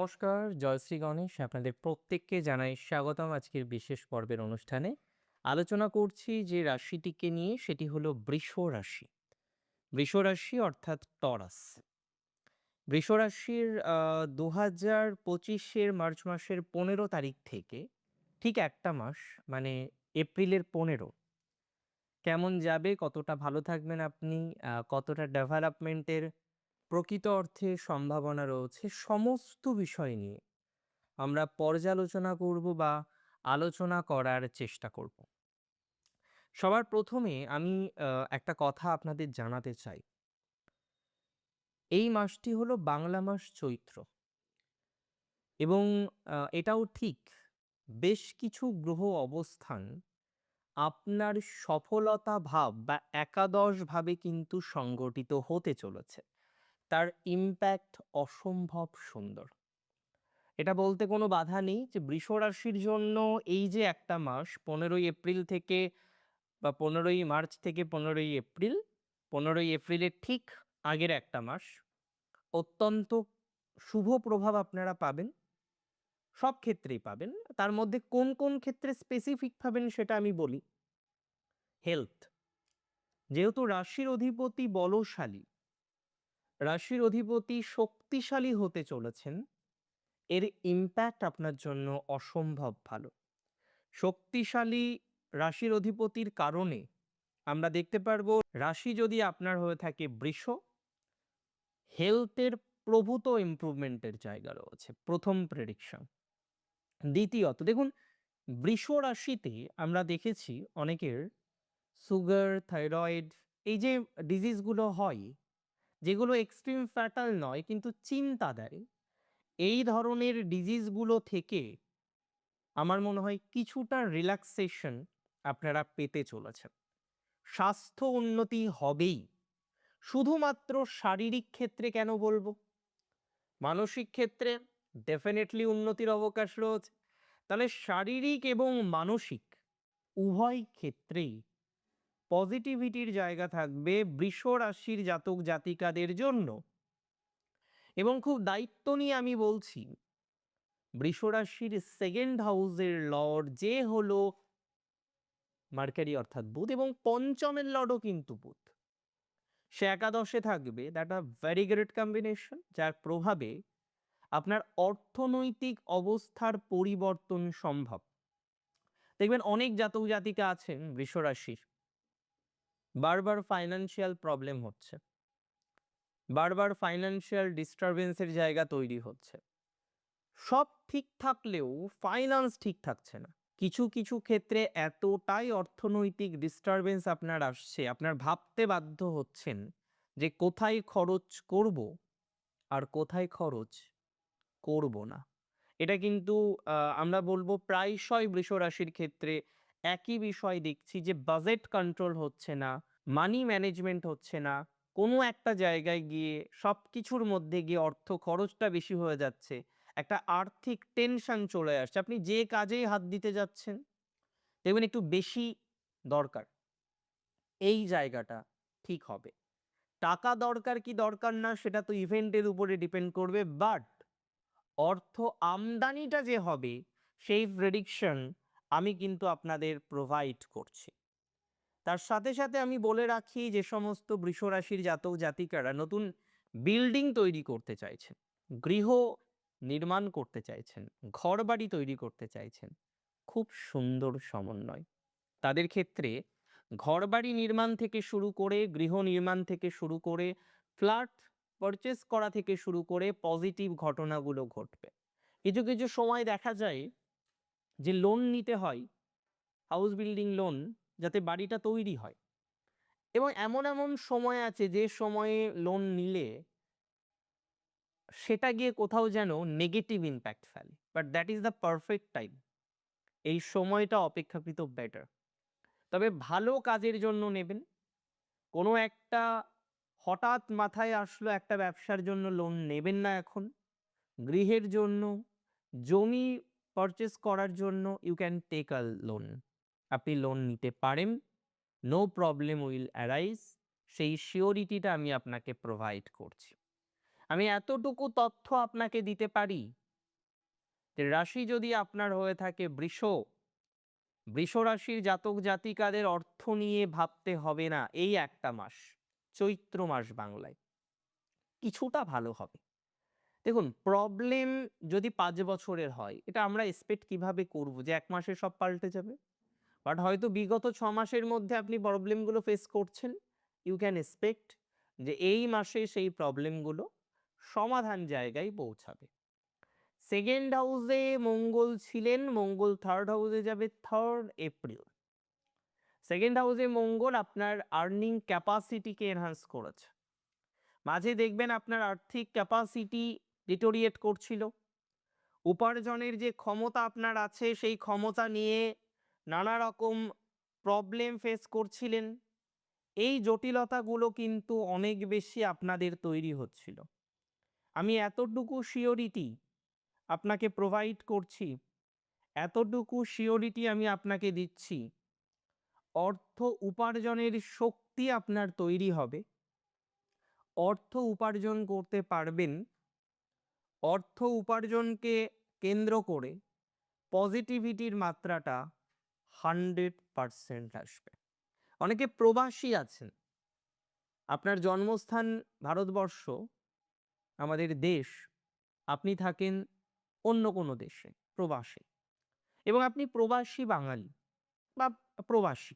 নমস্কার, জয়শ্রী গণেশ। আপনাদের প্রত্যেককে জানাই স্বাগতম আজকের বিশেষ পর্বের অনুষ্ঠানে। আলোচনা করছি যে রাশিটিকে নিয়ে সেটি হলো বৃষ রাশি। বৃষ রাশি অর্থাৎ টরাস। বৃষ রাশির আ ২০২৫ পঁচিশের মার্চ মাসের ১৫ তারিখ থেকে ঠিক একটা মাস মানে এপ্রিলের ১৫ কেমন যাবে, কতটা ভালো থাকবেন আপনি, কতটা ডেভেলপমেন্টের প্রকৃত অর্থে সম্ভাবনা রয়েছে, সমস্ত বিষয় নিয়ে আমরা পর্যালোচনা করব বা আলোচনা করার চেষ্টা করব। সবার প্রথমে আমি একটা কথা আপনাদের জানাতে চাই। এই মাসটি হলো বাংলা মাস চৈত্র। এবং এটাও ঠিক বেশ কিছু গ্রহ অবস্থান আপনার সফলতা ভাব বা একাদশ ভাবে কিন্তু সংগঠিত হতে চলেছে। তার ইম্প্যাক্ট অসম্ভব সুন্দর। এটা বলতে কোনো বাধা নেই যে বৃষ রাশির জন্য এই যে একটা মাস ১৫ই এপ্রিল থেকে বা ১৫ই মার্চ থেকে ১৫ই এপ্রিল, ১৫ই এপ্রিলের ঠিক আগের একটা মাস অত্যন্ত শুভ প্রভাব আপনারা পাবেন। সব ক্ষেত্রেই পাবেন। তার মধ্যে কোন, কোন ক্ষেত্রে স্পেসিফিক পাবেন সেটা আমি বলি। হেলথ যেহেতু রাশির অধিপতি বলশালী, রাশির অধিপতি শক্তিশালী হতে চলেছেন, এর ইম্প্যাক্ট আপনার জন্য অসম্ভব ভালো। শক্তিশালী রাশির অধিপতির কারণে আমরা দেখতে পারব রাশি যদি আপনার হয়ে থাকে বৃষ, হেলথের প্রভূত ইমপ্রুভমেন্টের জায়গা রয়েছে। প্রথম প্রেডিকশন। দ্বিতীয়ত দেখুন বৃষ রাশিতে আমরা দেখেছি অনেকের সুগার, থাইরয়েড এই যে ডিজিজগুলো হয়, যেগুলো এক্সট্রিম ফ্যাটাল নয় কিন্তু চিন্তা দেয়, এই ধরনের ডিজিজগুলো থেকে আমার মনে হয় কিছুটা রিল্যাক্সেশন আপনারা পেতে চলেছেন। স্বাস্থ্য উন্নতি হবেই। শুধুমাত্র শারীরিক ক্ষেত্রে কেন বলব? মানসিক ক্ষেত্রে ডেফিনেটলি উন্নতির অবকাশ রয়েছে। তাহলে শারীরিক এবং মানসিক উভয় ক্ষেত্রেই পজিটিভিটির জায়গা থাকবে বৃষ রাশির জাতক জাতিকাদের জন্য। এবং খুব দায়িত্ব নিয়ে আমি বলছি, বৃষ রাশির সেকেন্ড হাউসের লর্ড যে হলো মার্কারি অর্থাৎ বুধ এবং পঞ্চমের লর্ডও কিন্তু বুধ। সে একাদশে থাকবে that a very great combination যার প্রভাবে আপনার অর্থনৈতিক অবস্থার পরিবর্তন সম্ভব। দেখবেন অনেক জাতক জাতিকা আছেন বৃষ রাশির। বারবার ফাইন্যান্সিয়াল প্রবলেম হচ্ছে। বারবার ফাইন্যান্সিয়াল ডিস্টারবেন্সের জায়গা তৈরি হচ্ছে। সব ঠিক থাকলেও ফাইন্যান্স ঠিক থাকছে না। কিছু, কিছু ক্ষেত্রে এতটাই অর্থনৈতিক ডিস্টারবেন্স আপনার আসছে, আপনার ভাবতে বাধ্য হচ্ছেন যে কোথায় খরচ করব আর কোথায় খরচ করব না। এটা কিন্তু আমরা বলব প্রায়শই বৃষ রাশির ক্ষেত্রে একই বিষয় দেখছি যে বাজেট কন্ট্রোল হচ্ছে না, মানি ম্যানেজমেন্ট হচ্ছে না। কোনো একটা জায়গায় গিয়ে সব কিছুর মধ্যে গিয়ে অর্থ খরচটা বেশি হয়ে যাচ্ছে। একটা আর্থিক টেনশন চলে আসছে। আপনি যে কাজেই হাত দিতে যাচ্ছেন, দেখবেন একটু বেশি দরকার। এই জায়গাটা ঠিক হবে। টাকা দরকার কি দরকার না সেটা তো ইভেন্টের উপরে ডিপেন্ড করবে। বাট অর্থ আমদানিটা যে হবে সেই প্রেডিকশন আমি কিন্তু আপনাদের প্রোভাইড করছি। তার সাথে, সাথে আমি বলে রাখি যে সমস্ত বৃষ রাশির জাতক জাতিকারা নতুন বিল্ডিং তৈরি করতে চাইছেন, গৃহ নির্মাণ করতে চাইছেন, ঘরবাড়ি তৈরি করতে চাইছেন, খুব সুন্দর সমন্বয়। তাদের ক্ষেত্রে ঘরবাড়ি নির্মাণ থেকে শুরু করে, গৃহ নির্মাণ থেকে শুরু করে, ফ্ল্যাট পারচেস করা থেকে শুরু করে পজিটিভ ঘটনাগুলো ঘটবে। কিছু, কিছু সময় দেখা যায় যে লোন নিতে হয়, হাউস বিল্ডিং লোন যাতে বাড়িটা তৈরি হয়। এবং এমন, এমন সময় আছে যে সময়ে লোন নিলে সেটা গিয়ে কোথাও যেন নেগেটিভ ইমপ্যাক্ট ফেলে। But that is the perfect time. এই সময়টা অপেক্ষাকৃত বেটার। তবে ভালো কাজের জন্য নেবেন। কোনো একটা হঠাৎ মাথায় আসলো একটা ব্যবসার জন্য লোন নেবেন না এখন। গৃহের জন্য, জমি পারচেজ করার জন্য you can take a loan. আপনি লোন নিতে পারেন। No problem will arise. সেই শিওরিটিটা আমি আপনাকে প্রোভাইড করছি। আমি এতটুকু তথ্য আপনাকে দিতে পারি যে রাশি যদি আপনার হয়ে থাকে বৃষ বৃষ রাশির জাতক জাতিকাদের অর্থ নিয়ে ভাবতে হবে না, এই একটা মাস, চৈত্র মাস বাংলায় কিছুটা ভালো হবে দেখুন প্রবলেম যদি পাঁচ বছরের হয়, এটা আমরা এক্সপেক্ট কীভাবে করব? যে এক মাসে সব পাল্টে যাবে? বাট হয়তো বিগত ছ মাসের মধ্যে আপনি প্রবলেমগুলো ফেস করছেন। ইউ ক্যান এক্সপেক্ট যে এই মাসে সেই প্রবলেমগুলো সমাধান জায়গায় পৌঁছাবে। সেকেন্ড হাউসে মঙ্গল ছিলেন, মঙ্গল থার্ড হাউসে যাবে থার্ড এপ্রিল সেকেন্ড হাউসে মঙ্গল আপনার আর্নিং ক্যাপাসিটিকে এনহান্স করেছে। মাঝে দেখবেন আপনার আর্থিক ক্যাপাসিটি ডিটোরিয়েট করছিল। উপার্জনের যে ক্ষমতা আপনার আছে, সেই ক্ষমতা নিয়ে নানা রকম প্রবলেম ফেস করছিলেন। এই জটিলতাগুলো কিন্তু অনেক বেশি আপনাদের তৈরি হচ্ছিল। আমি এতটুকু শিওরিটি আপনাকে প্রোভাইড করছি, এতটুকু শিওরিটি আমি আপনাকে দিচ্ছি, অর্থ উপার্জনের শক্তি আপনার তৈরি হবে। অর্থ উপার্জন করতে পারবেন অর্থ উপার্জনকে কেন্দ্র করে পজিটিভিটির মাত্রাটা হান্ড্রেড পারসেন্ট আসবে। অনেকে প্রবাসী আছেন। আপনার জন্মস্থান ভারতবর্ষ, আমাদের দেশ, আপনি থাকেন অন্য কোনো দেশে, প্রবাসী। এবং আপনি প্রবাসী বাঙালি বা প্রবাসী,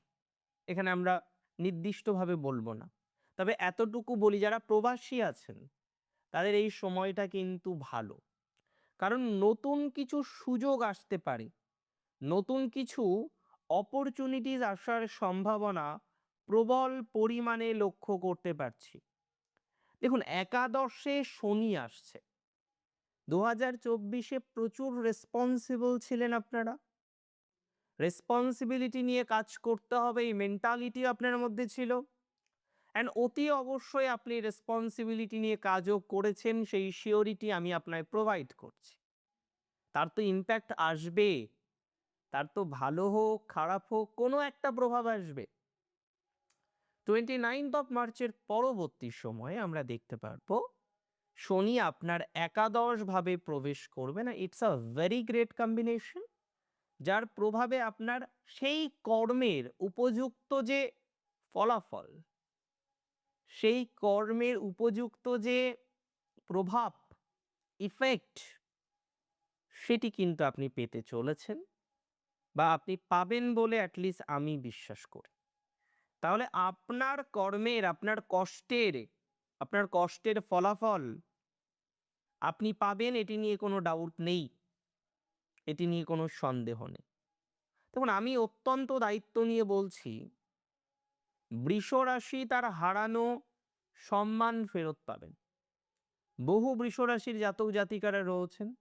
এখানে আমরা নির্দিষ্টভাবে বলব না। তবে এতটুকু বলি, যারা প্রবাসী আছেন তাদের এই সময়টা কিন্তু ভালো। কারণ নতুন কিছু সুযোগ আসতে পারে। নতুন কিছু অপরচুনিটিস আসার সম্ভাবনা প্রবল পরিমাণে লক্ষ্য করতে পারছি। দেখুন, একাদশে শনি আসছে। দু হাজার চব্বিশে প্রচুর রেসপন্সিবল ছিলেন আপনারা। রেসপন্সিবিলিটি নিয়ে কাজ করতে হবে, এই মেন্টালিটি আপনার মধ্যে ছিল। অ্যান্ড অতি অবশ্যই আপনি রেসপন্সিবিলিটি নিয়ে কাজও করেছেন, সেই শিওরিটি আমি আপনায় প্রোভাইড করছি। তার তো ইম্প্যাক্ট আসবে, তার তো ভালো হোক, খারাপ হোক, কোনো একটা প্রভাব আসবে। টোয়েন্টি নাইনথ অফ মার্চের পরবর্তী সময়ে আমরা দেখতে পারব, শনি আপনার একাদশভাবে প্রবেশ করবে না। It's a very great combination যার প্রভাবে আপনার সেই কর্মের উপযুক্ত যে ফলাফল সেই কর্মের উপযুক্ত যে প্রভাব ইফেক্ট সেটি কিন্তু আপনি পেতে চলেছেন বা আপনি পাবেন বলে অ্যাটলিস্ট আমি বিশ্বাস করি। তাহলে আপনার কর্মের, আপনার কষ্টের আপনার কষ্টের ফলাফল আপনি পাবেন, এটি নিয়ে কোনো ডাউট নেই, এটি নিয়ে কোনো সন্দেহ নেই। দেখুন, আমি অত্যন্ত দায়িত্ব নিয়ে বলছি বৃষ রাশি তার হারানো সম্মান ফেরত পাবেন। বহু বৃষ রাশির জাতক জাতিকারা রয়েছেন,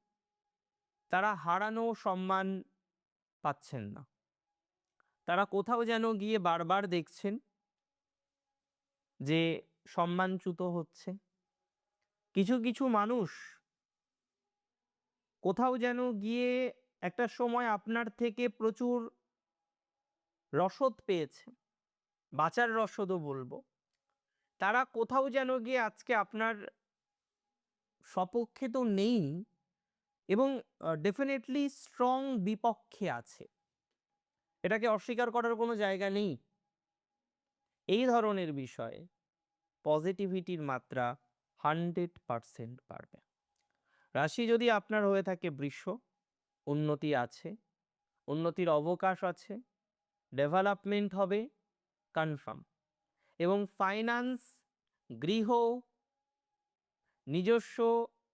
তারা হারানো সম্মান পাচ্ছেন না। তারা কোথাও যেন গিয়ে বারবার দেখছেন যে সম্মানচ্যুত হচ্ছে। কিছু কিছু মানুষ কোথাও যেন গিয়ে একটা সময় আপনার থেকে প্রচুর রসদ পেয়েছে। বাঁচার রসদও বলব। তারা কোথাও যেন গিয়ে আজকে আপনার সপক্ষে তো নেই এবং ডেফিনেটলি স্ট্রং বিপক্ষে আছে। এটাকে অস্বীকার করার কোনো জায়গা নেই। এই ধরনের বিষয়ে পজিটিভিটির মাত্রা হান্ড্রেড পারসেন্ট বাড়বে। রাশি যদি আপনার হয়ে থাকে বৃষ, উন্নতি আছে, উন্নতির অবকাশ আছে ডেভেলপমেন্ট হবে কনফার্ম এবং ফাইন্যান্স গৃহ, নিজস্ব,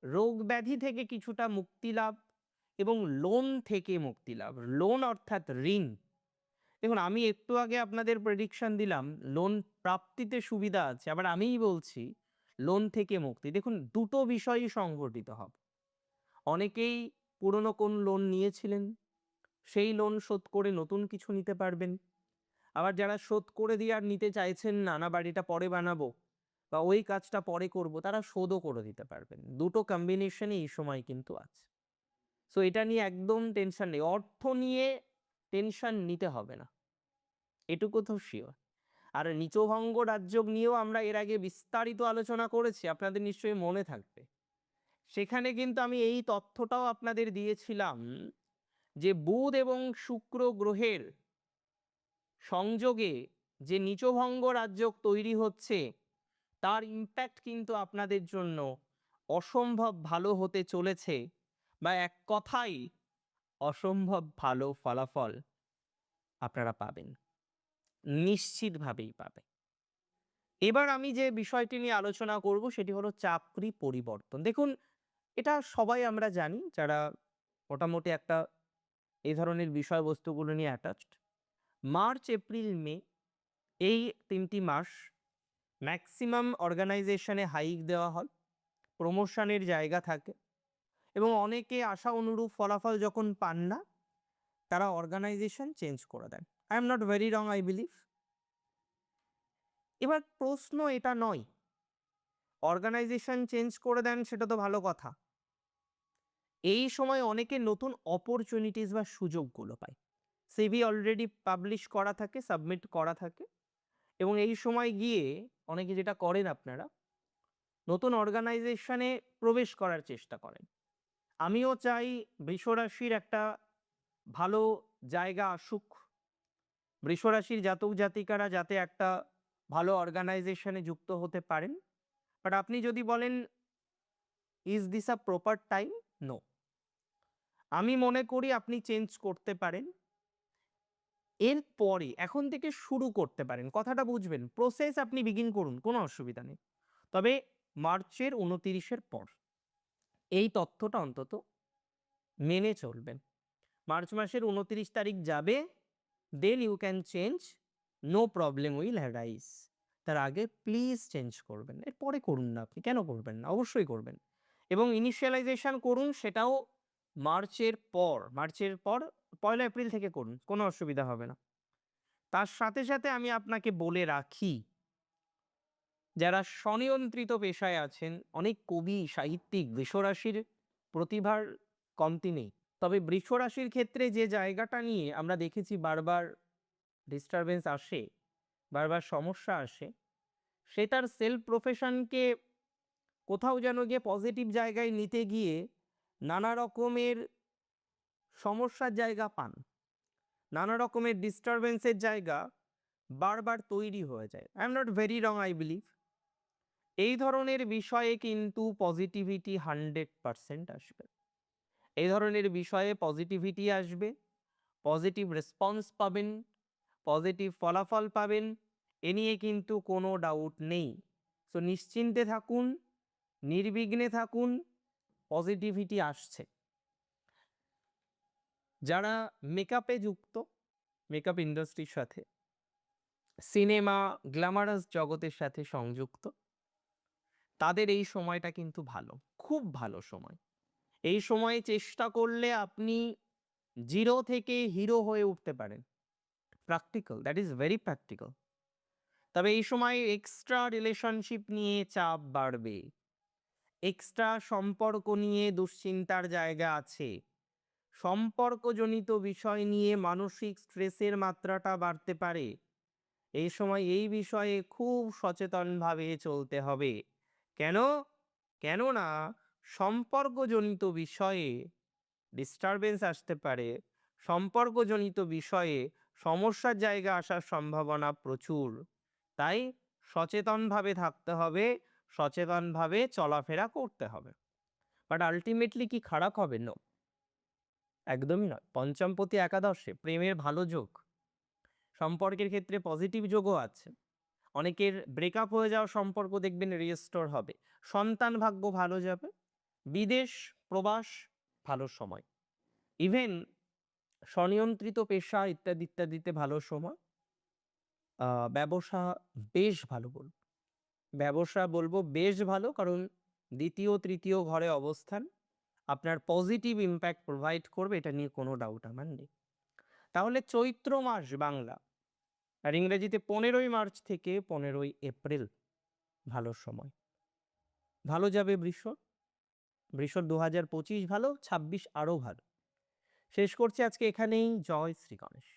রোগ ব্যাধি থেকে কিছুটা মুক্তি লাভ এবং লোন থেকে মুক্তি লাভ। লোন অর্থাৎ ঋণ। দেখুন, আমি একটু আগে আপনাদের প্রেডিকশন দিলাম লোন প্রাপ্তিতে সুবিধা আছে, আবার আমিই বলছি লোন থেকে মুক্তি। দেখুন, দুটো বিষয়ই সংঘটিত হবে। অনেকেই পুরনো কোন লোন নিয়েছিলেন, সেই লোন শোধ করে নতুন কিছু নিতে পারবেন। আবার যারা শোধ করে দিয়ে আর নিতে চাইছেন না না বাড়িটা পরে বানাবো বা ওই কাজটা পরে করব, তারা শোধও করে দিতে পারবেন। দুটো কম্বিনেশনে এই সময় কিন্তু আছে। সো এটা নিয়ে একদম টেনশন নেই। অর্থ নিয়ে টেনশন নিতে হবে না। এটুকু তো শিওর আর নিচভঙ্গ রাজ্য নিয়েও আমরা এর আগে বিস্তারিত আলোচনা করেছি, আপনাদের নিশ্চয়ই মনে থাকবে। সেখানে কিন্তু আমি এই তথ্যটাও আপনাদের দিয়েছিলাম যে, বুধ এবং শুক্র গ্রহের সংযোগে যে নিচভঙ্গ রাজ্য তৈরি হচ্ছে, তার ইম্প্যাক্ট কিন্তু আপনাদের জন্য অসম্ভব ভালো হতে চলেছে বা এক কথাই অসম্ভব ভালো ফলাফল আপনারা পাবেন। নিশ্চিতভাবেই পাবেন। এবার আমি যে বিষয়টি নিয়ে আলোচনা করব, সেটি হলো চাকরি পরিবর্তন। দেখুন, এটা সবাই আমরা জানি, যারা মোটামুটি একটা এই ধরনের বিষয়বস্তুগুলো নিয়ে অ্যাটাচড মার্চ, এপ্রিল, মে এই তিনটি মাস ম্যাক্সিমাম অর্গানাইজেশনে হাইক দেওয়া হয়, প্রমোশনের জায়গা থাকে এবং অনেকে আশা অনুরূপ ফলাফল যখন পান না, তারা অর্গানাইজেশন চেঞ্জ করে দেন। I am not very wrong, I believe. এবার প্রশ্ন এটা নয়, অর্গানাইজেশন চেঞ্জ করে দেন সেটা তো ভালো কথা। এই সময় অনেকে নতুন অপরচুনিটিস বা সুযোগগুলো পায়। সিভি অলরেডি পাবলিশ করা থাকে সাবমিট করা থাকে। এবং এই সময় গিয়ে অনেকে যেটা করেন আপনারা, নতুন অর্গানাইজেশনে প্রবেশ করার চেষ্টা করেন। আমিও চাই বৃষরাশির একটা ভালো জায়গা আসুক। বৃষরাশির জাতক জাতিকারা যাতে একটা ভালো অর্গানাইজেশনে যুক্ত হতে পারেন। বাট আপনি যদি বলেন is this a proper time no আমি মনে করি আপনি চেঞ্জ করতে পারেন। এরপরে এখন থেকে শুরু করতে পারেন। কথাটা বুঝবেন প্রসেস আপনি বিগিন করুন, কোনো অসুবিধা নেই। তবে মার্চের উনতিরিশের পর এই তথ্যটা অন্তত মেনে চলবেন। মার্চ মাসের উনতিরিশ তারিখ যাবে then you can change no problem will arise তার আগে প্লিজ চেঞ্জ করবেন। এরপরে করুন না আপনি। কেন করবেন না? অবশ্যই করবেন। এবং ইনিশিয়ালাইজেশন করুন, সেটাও মার্চের পর মার্চের পর, পয়লা এপ্রিল থেকে করুন, কোনো অসুবিধা হবে না। তার সাথে সাথে আমি আপনাকে বলে রাখি, যারা স্বনিয়ন্ত্রিত পেশায় আছেন, অনেক কবি, সাহিত্যিক, বৃষরাশির প্রতিভার কমতি নেই। তবে বৃষরাশির ক্ষেত্রে যে জায়গাটা নিয়ে আমরা দেখেছি বারবার ডিস্টারবেন্স আসে, বারবার সমস্যা আসে, সে তার সেলফ প্রফেশনকে কোথাও যেন গিয়ে পজিটিভ জায়গায় নিতে গিয়ে নানা রকমের সমস্যার জায়গা পান। নানা রকমের ডিস্টারবেন্সের জায়গা বারবার তৈরি হয়ে যায়। I am not very wrong I believe এই ধরনের বিষয়ে কিন্তু পজিটিভিটি হান্ড্রেড পারসেন্ট আসবে। এই ধরনের বিষয়ে পজিটিভিটি আসবে। পজিটিভ রেসপন্স পাবেন পজিটিভ ফলাফল পাবেন, এ নিয়ে কিন্তু কোনো ডাউট নেই। সো নিশ্চিন্তে থাকুন, নির্বিঘ্নে থাকুন পজিটিভিটি আসছে। যারা মেকআপে যুক্ত মেকআপ ইন্ডাস্ট্রির সাথে সিনেমা গ্ল্যামারাস জগতের সাথে সংযুক্ত, তাদের এই সময়টা কিন্তু ভালো, খুব ভালো সময়। এই সময়ে চেষ্টা করলে আপনি জিরো থেকে হিরো হয়ে উঠতে পারেন। Practical that is very practical তবে এই সময় এক্সট্রা রিলেশনশিপ নিয়ে চাপ বাড়বে। এক্সট্রা সম্পর্ক নিয়ে দুশ্চিন্তার জায়গা আছে। সম্পর্কজনিত বিষয় নিয়ে মানসিক স্ট্রেসের মাত্রাটা বাড়তে পারে। এই সময় এই বিষয়ে খুব সচেতনভাবে চলতে হবে। কেন? কেননা সম্পর্কজনিত বিষয়ে ডিস্টারবেন্স আসতে পারে। সম্পর্কজনিত বিষয়ে সমস্যার জায়গা আসার সম্ভাবনা প্রচুর। তাই সচেতনভাবে থাকতে হবে। সচেতনভাবে চলাফেরা করতে হবে। বাট আলটিমেটলি কি খারাপ হবে? নো একদমই নয়। পঞ্চমপতি একাদশে প্রেমের ভালো যোগ। সম্পর্কের ক্ষেত্রে পজিটিভ যোগও আছে। অনেকের ব্রেকআপ হয়ে যাওয়া সম্পর্ক দেখবেন রিস্টোর হবে। সন্তান ভাগ্য ভালো যাবে। বিদেশ, প্রবাস, ভালো সময়। ইভেন স্বনিয়ন্ত্রিত পেশা ইত্যাদি, ইত্যাদিতে ভালো সময়। ব্যবসা বেশ ভালো বলব। ব্যবসা বলব বেশ ভালো। কারণ দ্বিতীয়, তৃতীয় ঘরে অবস্থান আপনার পজিটিভ ইম্প্যাক্ট প্রোভাইড করবে, এটা নিয়ে কোনো ডাউট আমার নেই। তাহলে চৈত্র মাস বাংলা আর ইংরেজিতে পনেরোই মার্চ থেকে পনেরোই এপ্রিল, ভালো সময়। ভালো যাবে বৃষ। বৃষ দু হাজার পঁচিশ ভালো, ছাব্বিশ আরও ভালো। শেষ করছি আজকে এখানেই। জয় শ্রী গণেশ।